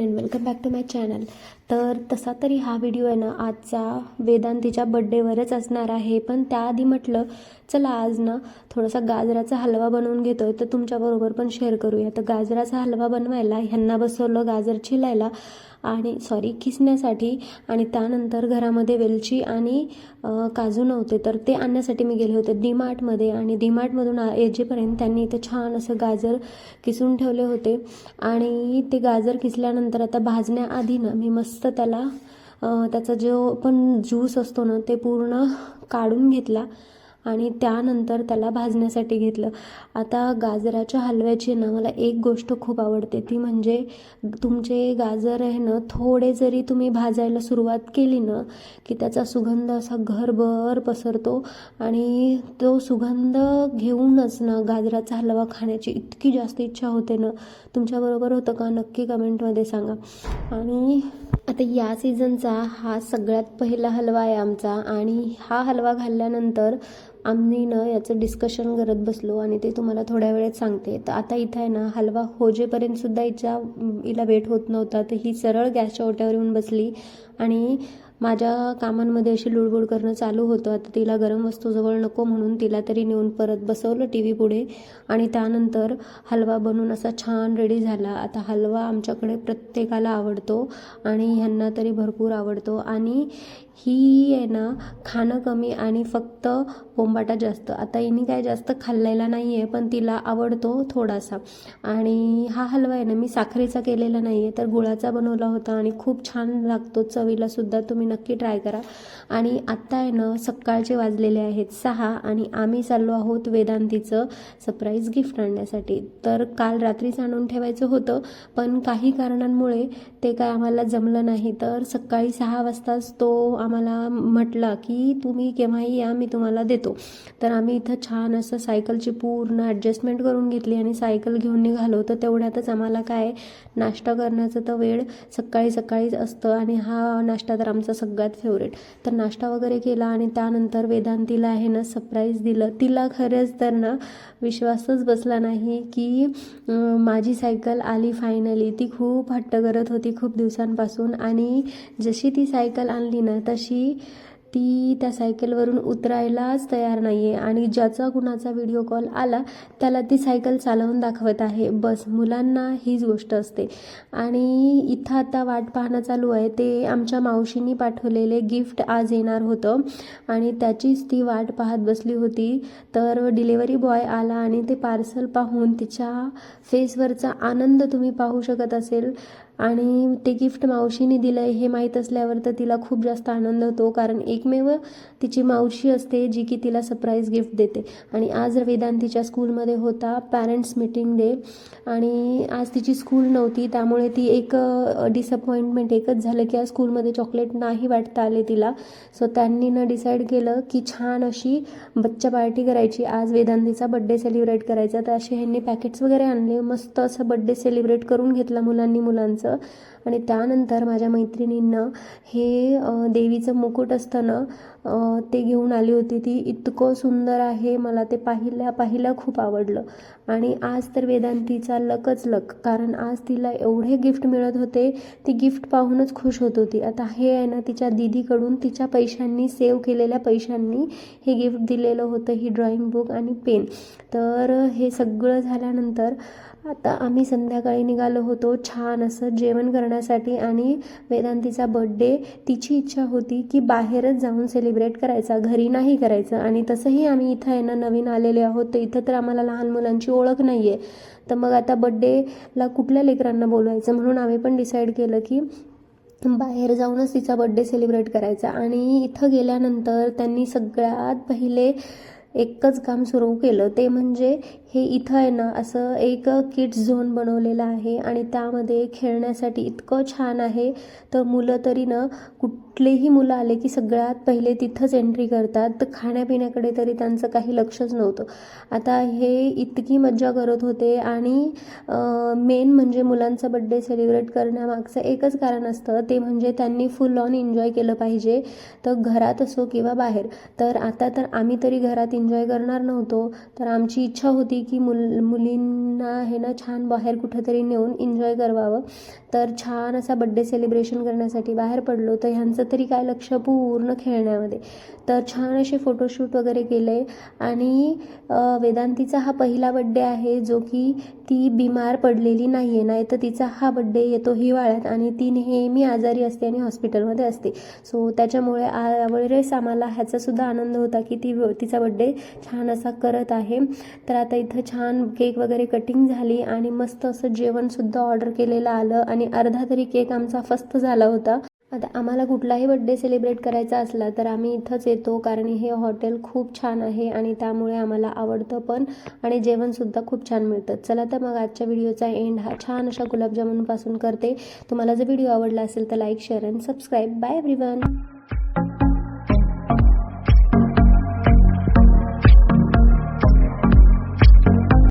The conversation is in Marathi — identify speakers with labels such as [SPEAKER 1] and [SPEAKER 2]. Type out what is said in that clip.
[SPEAKER 1] Everyone and welcome back to my channel तर तसा तरी हा व्हिडिओ आहे ना आजचा वेदांतीच्या बड्डेवरच असणार आहे. पण त्याआधी म्हटलं चला आज ना थोडासा गाजराचा हलवा बनवून घेतोय तर तुमच्याबरोबर पण शेअर करूया. तर गाजराचा हलवा बनवायला ह्यांना बसवलं गाजर चिलायला आणि सॉरी किसण्यासाठी आणि त्यानंतर घरामध्ये वेलची आणि काजू नव्हते तर ते आणण्यासाठी मी गेले होते डीमार्टमध्ये आणि डीमार्टमधून येजेपर्यंत त्यांनी इथं छान असं गाजर किसून ठेवले होते आणि ते गाजर किसल्यानंतर आता भाजण्याआधी ना मी मस्त त्याला त्याचा जो पण ज्यूस असतो ना ते पूर्ण काढून घेतला आणि त्यानंतर त्याला भाजण्यासाठी घेतलं. आता गाजराच्या हलव्याची ना मला एक गोष्ट खूप आवडते. ती म्हणजे तुमचे गाजर आहे ना थोडे जरी तुम्ही भाजायला सुरुवात केली ना की त्याचा सुगंध असा घरभर पसरतो आणि तो सुगंध घेऊनच ना गाजराचा हलवा खाण्याची इतकी जास्त इच्छा होते ना. तुमच्याबरोबर होतं का? नक्की कमेंटमध्ये सांगा. आणि आता या सीझनचा हा सगळ्यात पहिला हलवा आहे आमचा. आणि हा हलवा खाल्ल्यानंतर आम्ही ना याचं डिस्कशन करत बसलो आणि ते तुम्हाला थोड्या वेळेत सांगते. तर आता इथं आहे ना हलवा होजेपर्यंत सुद्धा हिच्या हिला वेट होत नव्हता. तर ही सरळ गॅसच्या ओट्यावर येऊन बसली आणि माझ्या कामांमध्ये अशी लुडबुड करणं चालू होतं. आता तिला गरम वस्तू जवळ नको म्हणून तिला तरी नेऊन परत बसवलं टी व्ही पुढे. आणि त्यानंतर हलवा बनून असा छान रेडी झाला. आता हलवा आमच्याकडे प्रत्येकाला आवडतो आणि ह्यांना तरी भरपूर आवडतो. आणि ही आहे ना खाणं कमी आणि फक्त बोंबाटा जास्त. आता हिने काय जास्त खाल्लेला नाही आहे पण तिला आवडतो थोडासा. आणि हा हलवा आहे ना मी साखरेचा केलेला नाही आहे तर गुळाचा बनवला होता आणि खूप छान लागतो. चवीला सुद्धा तुम्ही नक्की ट्राय करा. आणि आत्ता आहे ना सकाळचे वाजलेले आहेत सहा आणि आम्ही चाललो आहोत वेदांतीचं सरप्राईज गिफ्ट आणण्यासाठी. तर काल रात्रीच आणून ठेवायचं होतं पण काही कारणांमुळे ते काय आम्हाला जमलं नाही. तर सकाळी सहा वाजताच तो आम्हाला म्हटला की तुम्ही केव्हाही या मी तुम्हाला देतो. तर आम्ही इथं छान असं सायकलची पूर्ण ॲडजस्टमेंट करून घेतली आणि सायकल घेऊन निघालो. तर तेवढ्यातच आम्हाला काय नाश्ता करण्याचं तर वेळ सकाळी सकाळीच असतं आणि हा नाश्ता तर आमचा सगळ्यात फेवरेट तर नाश्ता वगैरे केला आणि त्यानंतर वेदांतीला आहे ना सरप्राईज दिलं. तिला खरंच तर ना विश्वासच बसला नाही की माझी सायकल आली फायनली ती खूप हट्ट करत होती खूप दिवसांपासून आणि जशी ती सायकल आणली ना तर পাশাপাশি ती त्या सायकलवरून उतरायलाच तयार नाही आहे आणि ज्याचा कुणाचा व्हिडिओ कॉल आला त्याला ती सायकल चालवून दाखवत आहे. बस मुलांना हीच गोष्ट असते. आणि इथं आता वाट पाहणं चालू आहे. ते आमच्या मावशींनी पाठवलेले गिफ्ट आज येणार होतं आणि त्याचीच ती वाट पाहत बसली होती. तर डिलेवरी बॉय आला आणि ते पार्सल पाहून तिच्या फेसवरचा आनंद तुम्ही पाहू शकत असेल. आणि ते गिफ्ट मावशीने दिलं आहे हे माहीत असल्यावर तर तिला खूप जास्त आनंद होतो कारण एकमेव तिची मावशी असते जी की तिला सरप्राईज गिफ्ट देते. आणि आज वेदांतीच्या स्कूलमध्ये होता पॅरेंट्स मीटिंग डे आणि आज तिची स्कूल नव्हती त्यामुळे ती एक डिसअपॉइंटमेंट एकच झालं की आज स्कूलमध्ये चॉकलेट नाही वाटता आले तिला. सो त्यांनी ना डिसाईड केलं की छान अशी बच्चा पार्टी करायची. आज वेदांतीचा बड्डे सेलिब्रेट करायचा. तर असे ह्यांनी पॅकेट्स वगैरे आणले. मस्त असं बड्डे सेलिब्रेट करून घेतला मुलांनी मुलांचं. आणि त्यानंतर माझ्या मैत्रिणींना हे देवीचं मुकुट असतं ना ते घेऊन आली होती ती. इतकं सुंदर आहे मला ते पाहिल्या पाहिल्या खूप आवडलं. आणि आज तर वेदांतीचा लकच लक कारण आज तिला एवढे गिफ्ट मिळत होते ती गिफ्ट पाहूनच खुश होत होती. आता हे आहे ना तिच्या दिदीकडून तिच्या पैशांनी सेव्ह केलेल्या पैशांनी हे गिफ्ट दिलेलं होतं ही ड्रॉइंग बुक आणि पेन तर हे सगळं झाल्यानंतर आता आम्ही संध्याकाळी निघालो होतो छान असं जेवण करण्यासाठी आणि वेदांतीचा बड्डे तिची इच्छा होती की बाहेरच जाऊन सेलिब्रेट करायचा घरी नाही करायचं. आणि तसंही आम्ही इथं आहे ना नवीन आलेले आहोत तर इथं तर आम्हाला लहान मुलांची ओळख नाही आहे तर मग आता बड्डेला कुठल्या लेकरांना बोलवायचं? म्हणून आम्ही पण डिसाईड केलं की बाहेर जाऊनच तिचा बड्डे सेलिब्रेट करायचा. आणि इथं गेल्यानंतर त्यांनी सगळ्यात पहिले एकच काम सुरू केलं ते म्हणजे हे इथं आहे ना असं एक किड्स झोन बनवलेलं आहे आणि त्यामध्ये खेळण्यासाठी इतकं छान आहे. तर मुलं तरी ना कुठलेही मुलं आले की सगळ्यात पहिले तिथंच एंट्री करतात. तर खाण्यापिण्याकडे तरी त्यांचं काही लक्षच नव्हतं. आता हे इतकी मज्जा करत होते आणि मेन म्हणजे मुलांचा बड्डे सेलिब्रेट करण्यामागचं एकच कारण असतं ते म्हणजे त्यांनी फुल ऑन एन्जॉय केलं पाहिजे. तर घरात असो किंवा बाहेर. तर आता तर आम्ही तरी घरात एन्जॉय एन्जॉय करणार नव्हतो. तर आमची इच्छा होती की मुल मुलींना हे ना छान बाहेर कुठंतरी नेऊन एन्जॉय करवावं. तर छान असा बड्डे सेलिब्रेशन करण्यासाठी बाहेर पडलो. तर ह्यांचं तरी काय लक्ष पूर्ण खेळण्यामध्ये. तर छान असे फोटोशूट वगैरे केले. आणि वेदांतीचा हा पहिला बड्डे आहे जो की ती बिमार पडलेली नाही आहे नाही तर तिचा हा बड्डे येतो हिवाळ्यात आणि ती नेहमी आजारी असते आणि हॉस्पिटलमध्ये असते. सो त्याच्यामुळे यावेळेस आम्हाला ह्याचासुद्धा आनंद होता की ती तिचा बड्डे छान असा करत आहे. तर आता इथं छान केक वगैरे कटिंग झाली आणि मस्त असं जेवणसुद्धा ऑर्डर केलेलं आलं आणि अर्धा तरी केक आमचा फस्त झाला होता. आता आम्हाला कुठलाही बड्डे सेलिब्रेट करायचा असला तर आम्ही इथंच येतो कारण हे हॉटेल खूप छान आहे आणि त्यामुळे आम्हाला आवडतं पण आणि जेवणसुद्धा खूप छान मिळतं. चला तर मग आजच्या व्हिडिओचा एंड हा छान अशा गुलाबजामुनपासून करते. तुम्हाला जर व्हिडिओ आवडला असेल तर like share and subscribe bye everyone